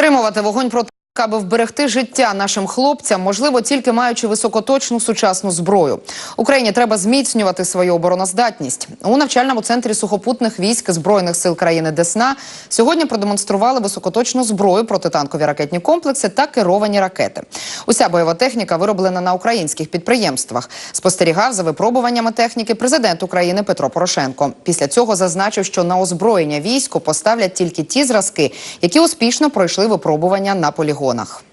Стримувати вогонь проти аби вберегти життя нашим хлопцям, можливо, тільки маючи високоточну сучасну зброю. Україні треба зміцнювати свою обороноздатність. У навчальному центрі сухопутних військ збройних сил країни Десна сьогодні продемонстрували високоточну зброю, протитанкові ракетні комплекси та керовані ракети. Уся бойова техніка вироблена на українських підприємствах. Спостерігав за випробуваннями техніки президент України Петро Порошенко. Після цього зазначив, що на озброєння війську поставлять тільки ті зразки, які успішно пройшли випробування на полігонах.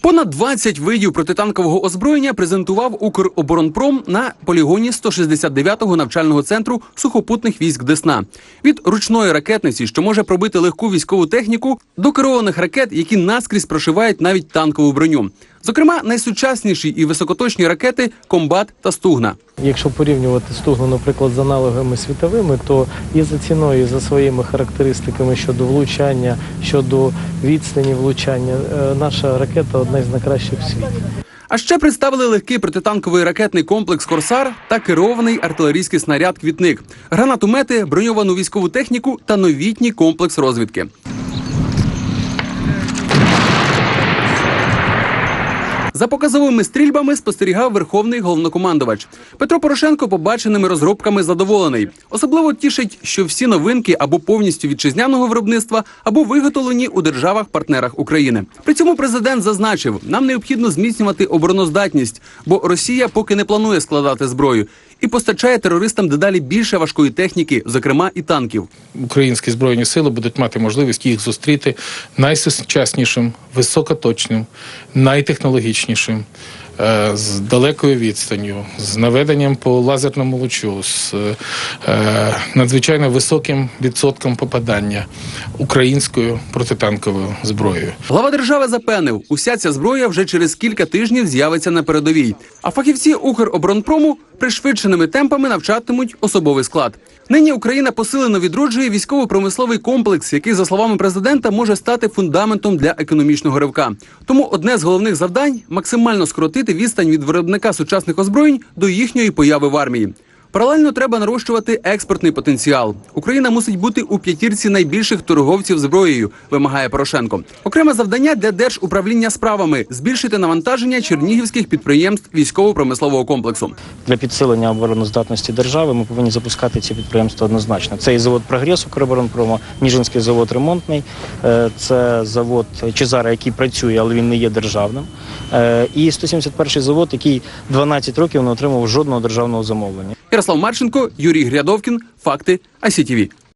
Понад 20 видів протитанкового озброєння презентував Укроборонпром на полігоні 169-го навчального центру сухопутних військ Десна. Від ручної ракетниці, що може пробити легку військову техніку, до керованих ракет, які наскрізь прошивають навіть танкову броню. Зокрема, найсучасніші і високоточні ракети Комбат та Стугна. Якщо порівнювати стугну, наприклад, з аналогами світовими, то і за ціною, і за своїми характеристиками щодо влучання, щодо відстані влучання, е, наша ракета одна з найкращих в світі. А ще представили легкий протитанковий ракетний комплекс Корсар та керований артилерійський снаряд Квітник, гранатомети, броньовану військову техніку та новітній комплекс розвідки. За показовими стрільбами спостерігав верховний головнокомандувач. Петро Порошенко побаченими розробками задоволений. Особливо тішить, що всі новинки або повністю вітчизняного виробництва, або виготовлені у державах-партнерах України. При цьому президент зазначив, нам необхідно зміцнювати обороноздатність, бо Росія поки не планує складати зброю і постачає терористам дедалі більше важкої техніки, зокрема і танків. українські збройні сили будуть мати можливість їх зустріти найсучаснішим, високоточним, найтехнологічнішим. е, З далекою відстанню, з наведенням по лазерному лучу, з е, надзвичайно високим відсотком попадання українською протитанковою зброєю. Глава держави запевнив, уся ця зброя вже через кілька тижнів з'явиться на передовій. А фахівці Укроборонпрому пришвидшеними темпами навчатимуть особовий склад. Нині Україна посилено відроджує військово-промисловий комплекс, який, за словами президента, може стати фундаментом для економічного ривка. Тому одне з головних завдань максимально скоротити відстань від виробника сучасних озброєнь до їхньої появи в армії. Паралельно треба нарощувати експортний потенціал. Україна мусить бути у п'ятірці найбільших торговців зброєю, вимагає Порошенко. Окреме завдання для держуправління справами збільшити навантаження чернігівських підприємств військово-промислового комплексу. Для підсилення обороноздатності держави ми повинні запускати ці підприємства однозначно. Це і завод «Прогрес» Укроборонпрому, Ніжинський завод ремонтний, е, це завод Чезара, який працює, але він не є державним. Е, І 171-й завод, який 12 років не отримав жодного державного замовлення. Ярослав Марченко, Юрій Грядовкін. Факти ICTV.